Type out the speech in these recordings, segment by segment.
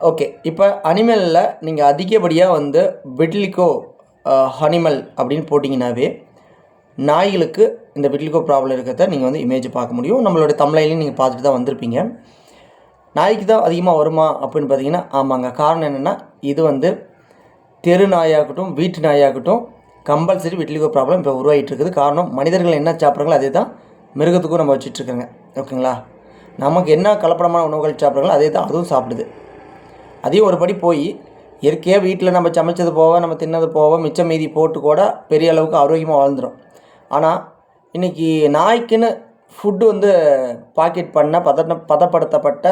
Okay இப்போ அனிமலில் நீங்கள் அதிகப்படியாக வந்து விட்லிகோ அனிமல் அப்படின்னு போட்டிங்கனாவே நாய்களுக்கு இந்த விட்லிகோ ப்ராப்ளம் இருக்கிறத நீங்கள் வந்து இமேஜ் பார்க்க முடியும். நம்மளோட தமிழையிலையும் நீங்கள் பார்த்துட்டு தான் வந்திருப்பீங்க. நாய்க்கு தான் அதிகமாக வருமா அப்படின்னு பார்த்தீங்கன்னா ஆமாங்க. காரணம் என்னென்னா இது வந்து தெரு நாயாகட்டும் வீட்டு நாயாகட்டும் கம்பல்சரி விட்லிகோ ப்ராப்ளம் இப்போ உருவாகிட்டு இருக்குது. காரணம் மனிதர்கள் என்ன சாப்பிட்றாங்களோ அதே தான் மிருகத்துக்கும் நம்ம வச்சிட்ருக்கோங்க ஓகேங்களா நமக்கு என்ன கலப்படமான உணவுகள் சாப்பிட்றாங்களோ அதே தான் அதுவும் சாப்பிடுது. அதையும் ஒரு படி போய் இயற்கையாக வீட்டில் நம்ம சமைச்சது போக நம்ம தின்னது போக மிச்சம் மீதி போட்டு கூட பெரிய அளவுக்கு ஆரோக்கியமாக வாழ்ந்துடும் ஆனால் இன்றைக்கி நாய்க்குன்னு ஃபுட்டு வந்து பாக்கெட் பண்ண பதட்ட பதப்படுத்தப்பட்ட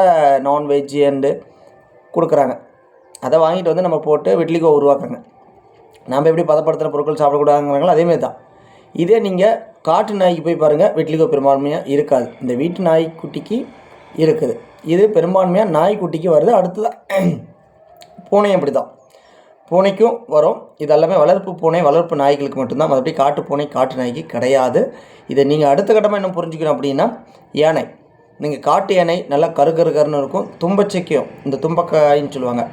நான்வெஜ் அண்டு கொடுக்குறாங்க. அதை வாங்கிட்டு வந்து நம்ம போட்டு வெட்லிகோ உருவாக்குறாங்க. நாம் எப்படி பதப்படுத்தின பொருட்கள் சாப்பிடக்கூடாதுங்கிறாங்களோ அதேமாரி தான். இதே நீங்கள் காட்டு நாய்க்கு போய் பாருங்கள் வெட்லிகோ பெரும்பான்மையாக இருக்காது. இந்த வீட்டு நாய்க்குட்டிக்கு இருக்குது. இது பெரும்பான்மையாக நாய்க்குட்டிக்கு வருது. அடுத்ததான் பூனையும் அப்படி தான் பூனைக்கும் வரும். இது எல்லாமே வளர்ப்பு பூனை வளர்ப்பு நாய்களுக்கு மட்டும்தான். மறுபடி காட்டு பூனை காட்டு நாய்க்கு கிடையாது. இதை நீங்கள் அடுத்த கட்டமாக என்ன புரிஞ்சுக்கணும் அப்படின்னா யானை. நீங்கள் காட்டு யானை நல்லா கரு கரு கருன்னு இருக்கும். தும்பச்சைக்கும் இந்த தும்பக்காயின்னு சொல்லுவாங்க.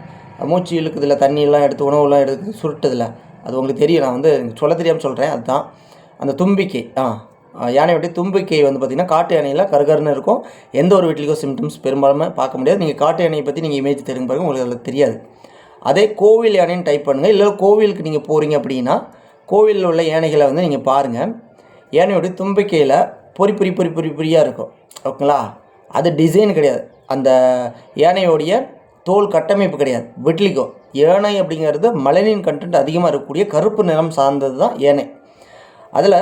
மூச்சு இழுக்குதில்ல தண்ணியெல்லாம் எடுத்து உணவுலாம் எடுத்து சுருட்டுதில்ல அது உங்களுக்கு தெரியும். நான் வந்து சொல்ல தெரியாமல் சொல்கிறேன் அதுதான். அந்த தும்பிக்கை ஆ யானையுடைய தும்பிக்கை வந்து பார்த்திங்கன்னா காட்டு யானையில் கருகருன்னு இருக்கும். எந்த ஒரு வீட்லேயும் சிம்டம்ஸ் பெரும்பாலும் பார்க்க முடியாது. நீங்கள் காட்டு யானையை பற்றி நீங்கள் இமேஜ் தெரிஞ்சு பாருங்கள் உங்களுக்கு அதில் தெரியாது. அதே கோவில் யானைன்னு டைப் பண்ணுங்கள் இல்லை கோவிலுக்கு நீங்கள் போகிறீங்க அப்படின்னா கோவிலில் உள்ள யானைகளை வந்து நீங்கள் பாருங்கள் யானையோடைய தும்பிக்கையில் பொறி பொறி பொறி பொறி பொறியாக இருக்கும். ஓகேங்களா? அது டிசைன் கிடையாது. அந்த யானையோடைய தோல் கட்டமைப்பு கிடையாது. விட்லிகோ யானை அப்படிங்கிறது மலனின் கண்டென்ட் அதிகமாக இருக்கக்கூடிய கருப்பு நிறம் சார்ந்தது தான் யானை. அதில்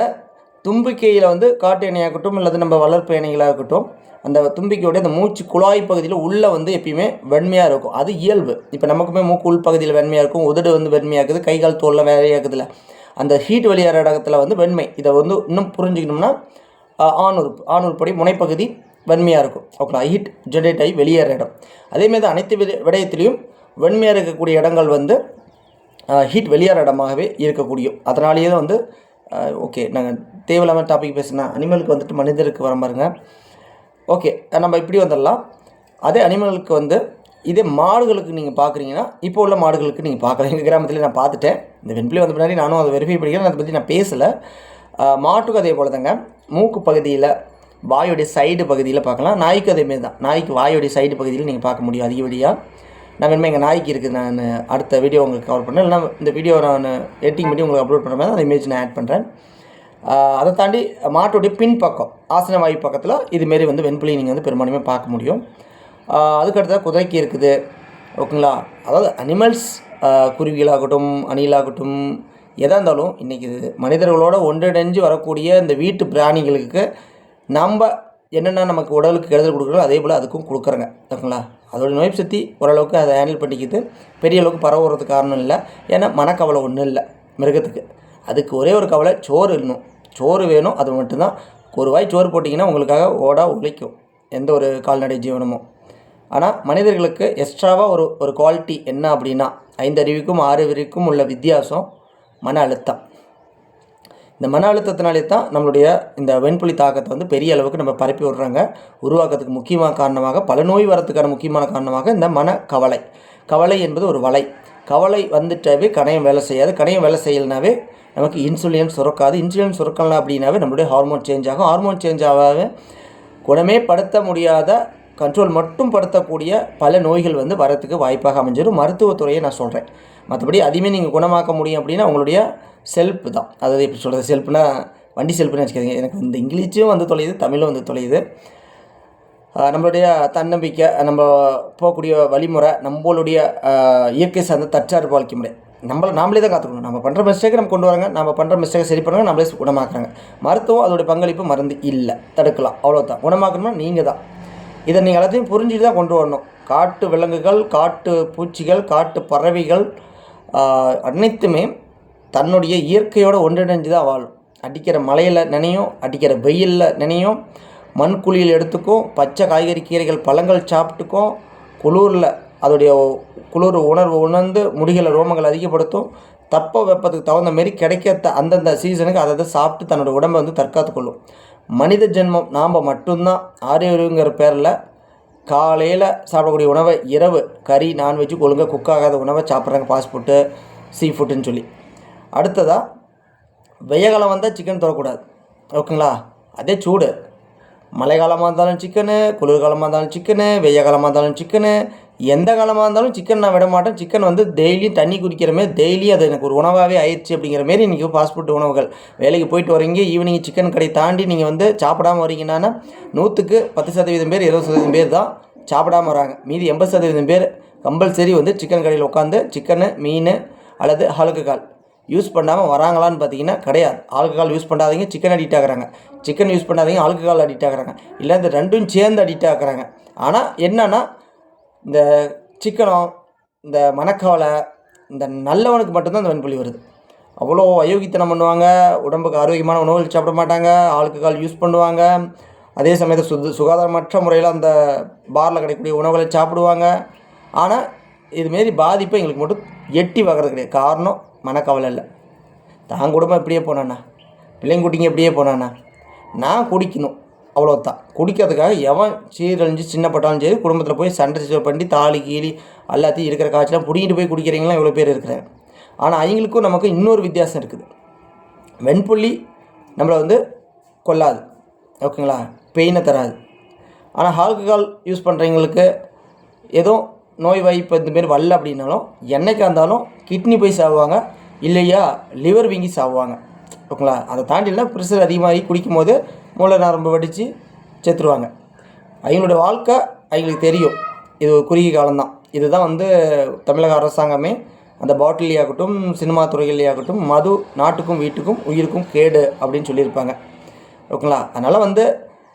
தும்பிக்கையில் வந்து காட்டு யானையாகட்டும் அல்லது நம்ம வளர்ப்பு யானைகளாகட்டும் அந்த தும்பிக்கையோடைய அந்த மூச்சு குழாய் பகுதியில் உள்ளே வந்து எப்பயுமே வெண்மையாக இருக்கும். அது இயல்பு. இப்போ நமக்குமே மூக்கு உள் பகுதியில் வெண்மையாக இருக்கும் உதடு வந்து வெண்மையாக்குது கை கால் தோலில் வேறையாக்குதுல அந்த ஹீட் வெளியேற இடத்துல வந்து வெண்மை. இதை வந்து இன்னும் புரிஞ்சுக்கணும்னா ஆணுறுப்பு. ஆணுறுப்படி முனைப்பகுதி வெண்மையாக இருக்கும். ஓகேங்களா? ஹீட் ஜென்ரேட் ஆகி வெளியேற இடம். அதேமாரி தான் அனைத்து விட விடயத்திலையும் வெண்மையாக இருக்கக்கூடிய இடங்கள் வந்து ஹீட் வெளியேற இடமாகவே இருக்கக்கூடிய அதனாலேயே தான் வந்து ஓகே நாங்கள் தேவையில்லாமல் டாபிக் பேசுனா அனிமலுக்கு வந்துட்டு மனிதருக்கு வர பாருங்க ஓகே நம்ம இப்படி வந்துடலாம் அதே அனிமலுக்கு வந்து இதே மாடுகளுக்கு நீங்கள் பார்க்குறீங்கன்னா இப்போ உள்ள மாடுகளுக்கு நீங்கள் பார்க்கலாம் எங்கள் கிராமத்தில் நான் பார்த்துட்டேன். இந்த வெண்பிளி வந்த பின்னாடி நானும் அதை வெரிஃபை பண்ணிக்கிறேன். அதை பற்றி நான் பேசலை. மாட்டுக்கு அதே போல் தாங்க மூக்கு பகுதியில் வாயுடைய சைடு பகுதியில் பார்க்கலாம். நாய்க்கு அதேமாரி தான் நாய்க்கு வாயுடைய சைடு பகுதியில் நீங்கள் பார்க்க முடியும் அதிகப்படியாக நான் வேணுமே எங்கள் நாய்க்கு இருக்குது நான் அடுத்த வீடியோ உங்களுக்கு கவர் பண்ணேன் இல்லைனா இந்த வீடியோ நான் எடிட்டிங் பண்ணி உங்களுக்கு அப்லோட் பண்ணுற மாதிரி அந்த இமேஜ் நான் ஆட் பண்ணுறேன் அதை தாண்டி மாட்டுடைய பின் பக்கம் ஆசன வாயு பக்கத்தில் இதுமாரி வந்து வெண்புலி நீங்கள் வந்து பெரும்பான்மையாக பார்க்க முடியும். அதுக்கடுத்ததாக குதிரைக்கு இருக்குது. ஓகேங்களா? அதாவது அனிமல்ஸ் குருவிகளாகட்டும் அணிலாகட்டும் எதாக இருந்தாலும் இன்றைக்கி மனிதர்களோட ஒன்றிணைஞ்சு வரக்கூடிய இந்த வீட்டு பிராணிகளுக்கு நம்ம என்னென்ன நமக்கு உடலுக்கு கெடுதல் கொடுக்குறோம் அதே போல் அதுக்கும் கொடுக்குறேங்க. ஓகேங்களா? அதோடய நோய் சக்தி ஓரளவுக்கு அதை ஹேண்டில் பண்ணிக்கிது. பெரிய அளவுக்கு பரவுறது காரணம் இல்லை. ஏன்னா மனக்கவலை ஒன்றும் இல்லை மிருகத்துக்கு. அதுக்கு ஒரே ஒரு கவலை சோறு இன்னும் சோறு வேணும் அது மட்டும்தான். ஒரு வாய் சோறு போட்டிங்கன்னா உங்களுக்காக ஓடா உழைக்கும். எந்த ஒரு கால்நடை ஜீவனமும் ஆனால் மனிதர்களுக்கு எக்ஸ்ட்ராவாக ஒரு ஒரு குவாலிட்டி என்ன அப்படின்னா ஐந்து அறிவுக்கும் ஆறு அறிவுக்கும் உள்ள வித்தியாசம் மன அழுத்தம். இந்த மன அழுத்தத்தினாலே தான் நம்மளுடைய இந்த வெண்புலி தாக்கத்தை வந்து பெரிய அளவுக்கு நம்ம பரப்பி விடுறாங்க. உருவாக்கத்துக்கு முக்கியமான காரணமாக பல நோய் வரத்துக்கான முக்கியமான காரணமாக இந்த மன கவலை. கவலை என்பது ஒரு வலை. கவலை வந்துட்டாவே கணையம் வேலை செய்யாது. கணையம் வேலை செய்யலைனாவே நமக்கு இன்சுலின் சுரக்காது. இன்சுலின் சுரக்கலாம் அப்படின்னாவே நம்மளுடைய ஹார்மோன் சேஞ்ச் ஆகும். ஹார்மோன் சேஞ்ச் ஆகாவே குணமே படுத்த முடியாத கண்ட்ரோல் மட்டும் படுத்தக்கூடிய பல நோய்கள் வந்து வரத்துக்கு வாய்ப்பாக அமைஞ்சிடும். மருத்துவத்துறையை நான் சொல்கிறேன் மற்றபடி அதையுமே நீங்கள் குணமாக்க முடியும் அப்படின்னா உங்களுடைய செல்ஃப் தான். அதாவது எப்படி சொல்கிறது செல்ஃப்னா வண்டி செல்ஃப்னு வச்சுக்காதீங்க. எனக்கு இந்த இங்கிலீஷும் வந்து தொலையுது தமிழும் வந்து தொலையுது. நம்மளுடைய தன்னம்பிக்கை நம்ம போகக்கூடிய வழிமுறை நம்மளுடைய இயற்கை சார்ந்த தற்சார்பு வாழ்க்கை முறை. நம்மளை நாமளே தான் காத்துக்கணும். நம்ம பண்ணுற மிஸ்டேக்கை நம்ம கொண்டு வராங்க. நம்ம பண்ணுற மிஸ்டேக்கை சரி பண்ணுறாங்க நம்மளே குணமாக்குறாங்க. மருத்துவம் அதோடைய பங்களிப்பு மருந்து இல்லை. தடுக்கலாம். அவ்வளோதான் குணமாக்கணும்னா நீங்கள் தான். இதை நீங்கள் எல்லாத்தையும் புரிஞ்சுட்டு தான் கொண்டு வரணும். காட்டு விலங்குகள் காட்டு பூச்சிகள் காட்டு பறவைகள் அனைத்துமே தன்னுடைய இயற்கையோடு ஒன்றிணைஞ்சு தான் வாழும். அடிக்கிற மலையில் நினையும் அடிக்கிற வெயிலில் நினையும் மண் குழியில் எடுத்துக்கும் பச்சை காய்கறி கீரைகள் பழங்கள் சாப்பிட்டுக்கும் குளூரில் அதோடைய குளிர் உணர்வு உணர்ந்து முடிகளை ரோமங்கள் அதிகப்படுத்தும். தப்ப வெப்பத்துக்கு தகுந்த மாரி கிடைக்க அந்தந்த சீசனுக்கு அதை சாப்பிட்டு தன்னோட உடம்பை வந்து தற்காத்துக்கொள்ளும் மனித ஜென்மம் நாம் மட்டும்தான். ஆரோக்கியங்கிற பேரில் காலையில் சாப்பிடக்கூடிய உணவை இரவு கறி நான்வெஜ்ஜு ஒழுங்காக குக் ஆகாத உணவை சாப்பிட்றாங்க. பாஸ்போர்ட்டு ஃபுட்டு சீ ஃபுட்டுன்னு சொல்லி. அடுத்ததாக வெய்ய காலம் வந்தால் சிக்கன் தொடக்கூடாது ஓகேங்களா அதே சூடு. மழை காலமாக இருந்தாலும் சிக்கனு குளிர்காலமாக இருந்தாலும் சிக்கனு வெய்ய காலமாக இருந்தாலும் சிக்கனு எந்த காலமாக இருந்தாலும் சிக்கன் நான் விட மாட்டேன். சிக்கன் வந்து டெய்லியும் தண்ணி குடிக்கிற மாரி டெய்லி அது எனக்கு ஒரு உணவாகவே ஆயிடுச்சு அப்படிங்கிற மாரி இன்றைக்கி ஃபாஸ்ட் ஃபுட் உணவுகள். வேலைக்கு போயிட்டு வரீங்க ஈவினிங் சிக்கன் கடை தாண்டி நீங்கள் வந்து சாப்பிடாம வரீங்கன்னா நூற்றுக்கு பத்து சதவீதம் பேர் இருபது சதவீதம் பேர் தான் சாப்பிடாம வராங்க. மீதி எண்பது சதவீதம் பேர் கம்பல்சரி வந்து சிக்கன் கடையில் உட்காந்து சிக்கனு மீன் அல்லது ஆல்கஹால் யூஸ் பண்ணாமல் வராங்களான்னு பார்த்தீங்கன்னா கிடையாது. ஆல்கஹால் யூஸ் பண்ணாதீங்க சிக்கன் அடிக்ட் ஆகிறாங்க. சிக்கன் யூஸ் பண்ணாதீங்க ஆல்கஹால் அடிக்ட் ஆகிறாங்க. இல்லை இந்த ரெண்டும் சேர்ந்து அடிக்ட் ஆகுறாங்க. ஆனால் என்னன்னா இந்த சிக்கனம் இந்த மணக்கவலை இந்த நல்லவனுக்கு மட்டும்தான் இந்த வெண்புலி வருது. அவ்வளோ அயோக்கித்தனம் பண்ணுவாங்க உடம்புக்கு ஆரோக்கியமான உணவுகள் சாப்பிட மாட்டாங்க ஆல்கஹால் யூஸ் பண்ணுவாங்க. அதே சமயத்தில் சுது சுகாதாரமற்ற முறையில் அந்த பாரில் கிடைக்கக்கூடிய உணவுகளை சாப்பிடுவாங்க. ஆனால் இதுமாரி பாதிப்பை எங்களுக்கு மட்டும் எட்டி பார்க்குறது கிடையாது. காரணம் மனக்கவலை இல்லை. தான் குடும்பம் இப்படியே போனாண்ணா பிள்ளைங்க குட்டிங்க இப்படியே போனாண்ணா நான் குடிக்கணும். அவ்வளோதான் குடிக்கிறதுக்காக எவன் சீரழிஞ்சு சின்னப்பட்டாலும் சரி குடும்பத்தில் போய் சண்டை சச்சரவு பண்ணி தாலி கீழி எல்லாத்தையும் இருக்கிற காய்ச்சலாம் பிடிங்கிட்டு போய் குடிக்கிறீங்களாம் இவ்வளோ பேர் இருக்கிறாங்க. ஆனால் அவங்களுக்கும் நமக்கு இன்னொரு வித்தியாசம் இருக்குது. வெண்புள்ளி நம்மளை வந்து கொல்லாது. ஓகேங்களா? பெயினை தராது. ஆனால் ஆல்கஹால் யூஸ் பண்ணுறவங்களுக்கு ஏதோ நோய் வாய்ப்பு இந்தமாரி வரல அப்படின்னாலும் என்றைக்காக இருந்தாலும் கிட்னி போய் சாவாங்க இல்லையா லிவர் வீங்கி சாவாங்க ஓகேங்களா? அதை தாண்டிலாம் ப்ரெஷர் அதிகமாகி குடிக்கும் போது மூளை நரம்பு வடித்து செத்துருவாங்க. அவங்களுடைய வாழ்க்கை அவங்களுக்கு தெரியும். இது ஒரு குறுகிய காலம்தான். இதுதான் வந்து தமிழக அரசாங்கமே அந்த பாட்டிலேயாகட்டும் சினிமா துறையிலேயாகட்டும் மது நாட்டுக்கும் வீட்டுக்கும் உயிருக்கும் கேடு அப்படின்னு சொல்லியிருப்பாங்க. ஓகேங்களா? அதனால் வந்து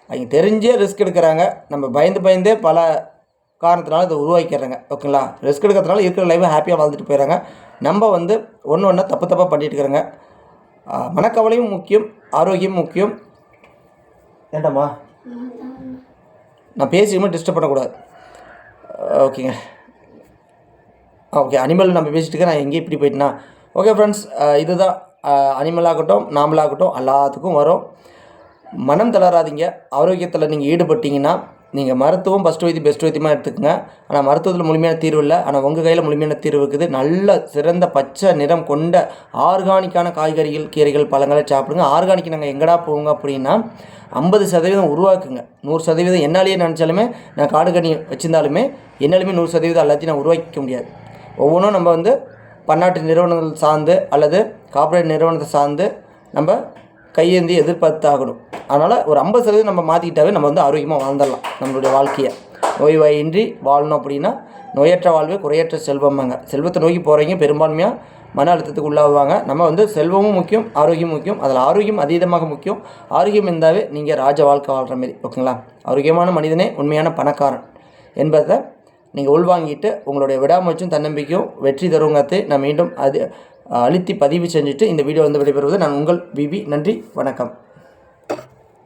அவங்க தெரிஞ்சே ரிஸ்க் எடுக்கிறாங்க. நம்ம பயந்து பயந்தே பல காரணத்தினால இதை உருவாக்கிடுறாங்க. ஓகேங்களா? ரிஸ்க் எடுக்கிறதுனால இருக்கிற லைஃபை ஹாப்பியாக வாழ்ந்துட்டு போயிடறாங்க. நம்ம வந்து ஒன்று ஒன்றா தப்பு தப்பாக பண்ணிட்டு இருக்கிறோங்க. மனக்கவலையும் முக்கியம் ஆரோக்கியம் முக்கியம். ஏண்டாம்மா நான் பேசியுமே டிஸ்டர்ப் பண்ணக்கூடாது. ஓகேங்க ஓகே அனிமல் நம்ம பேசிட்டு நான் எங்கேயும் இப்படி போயிட்டேன்னா ஓகே ஃப்ரெண்ட்ஸ் இதுதான் அனிமலாகட்டும் நாமளாகட்டும் எல்லாத்துக்கும் வரும். மனம் தளராதீங்க. ஆரோக்கியத்தில் நீங்கள் ஈடுபட்டிங்கன்னா நீங்கள் மருத்துவம் ஃபஸ்ட் வைத்தி பெஸ்ட் வைத்தியமாக எடுத்துக்கங்க. ஆனால் மருத்துவத்தில் முழுமையான தீர்வு இல்லை. ஆனால் உங்கள் கையில் முழுமையான தீர்வு இருக்குது. நல்ல சிறந்த பச்சை நிறம் கொண்ட ஆர்கானிக்கான காய்கறிகள் கீரைகள் பழங்களை சாப்பிடுங்க. ஆர்கானிக் நாங்கள் எங்கடா போவோங்க அப்படின்னா ஐம்பது சதவீதம் உருவாக்குங்க. நூறு சதவீதம் என்னாலேயே நினச்சாலுமே நான் காடு கனி வச்சிருந்தாலுமே என்னாலுமே நூறு சதவீதம் எல்லாத்தையும் நான் உருவாக்கிக்க முடியாது. ஒவ்வொன்றும் நம்ம வந்து பன்னாட்டு நிறுவனங்கள் சார்ந்து அல்லது கார்ப்பரேட் நிறுவனத்தை சார்ந்து நம்ம கையேந்தி எதிர்பார்த்தாகணும். அதனால் ஒரு ஐம்பது சதவீதம் நம்ம மாற்றிக்கிட்டாவே நம்ம வந்து ஆரோக்கியமாக வாழ்ந்துடலாம் நம்மளுடைய வாழ்க்கையை. நோய் வாயின்றி வாழணும் அப்படின்னா நோயற்ற வாழ்வே குறையற்ற செல்வம்பாங்க. செல்வத்தை நோக்கி போகிறவங்க பெரும்பான்மையாக மன அழுத்தத்துக்கு உள்ளாகுவாங்க நம்ம வந்து செல்வமும் முக்கியம் ஆரோக்கியமும் முக்கியம். அதில் ஆரோக்கியம் அதீதமாக முக்கியம். ஆரோக்கியம் இருந்தாவே நீங்கள் ராஜ வாழ்க்கை வாழ்கிற மாரி ஓகேங்களா? ஆரோக்கியமான மனிதனே உண்மையான பணக்காரன் என்பதை நீங்கள் உள்வாங்கிட்டு உங்களுடைய விடாமுயற்சியும் தன்னம்பிக்கையும் வெற்றி தருவங்கத்தை நான் மீண்டும் அது அழுத்தி பதிவு செஞ்சுட்டு இந்த வீடியோ வந்து விடைபெறுவது நான் உங்கள் விபி நன்றி வணக்கம்.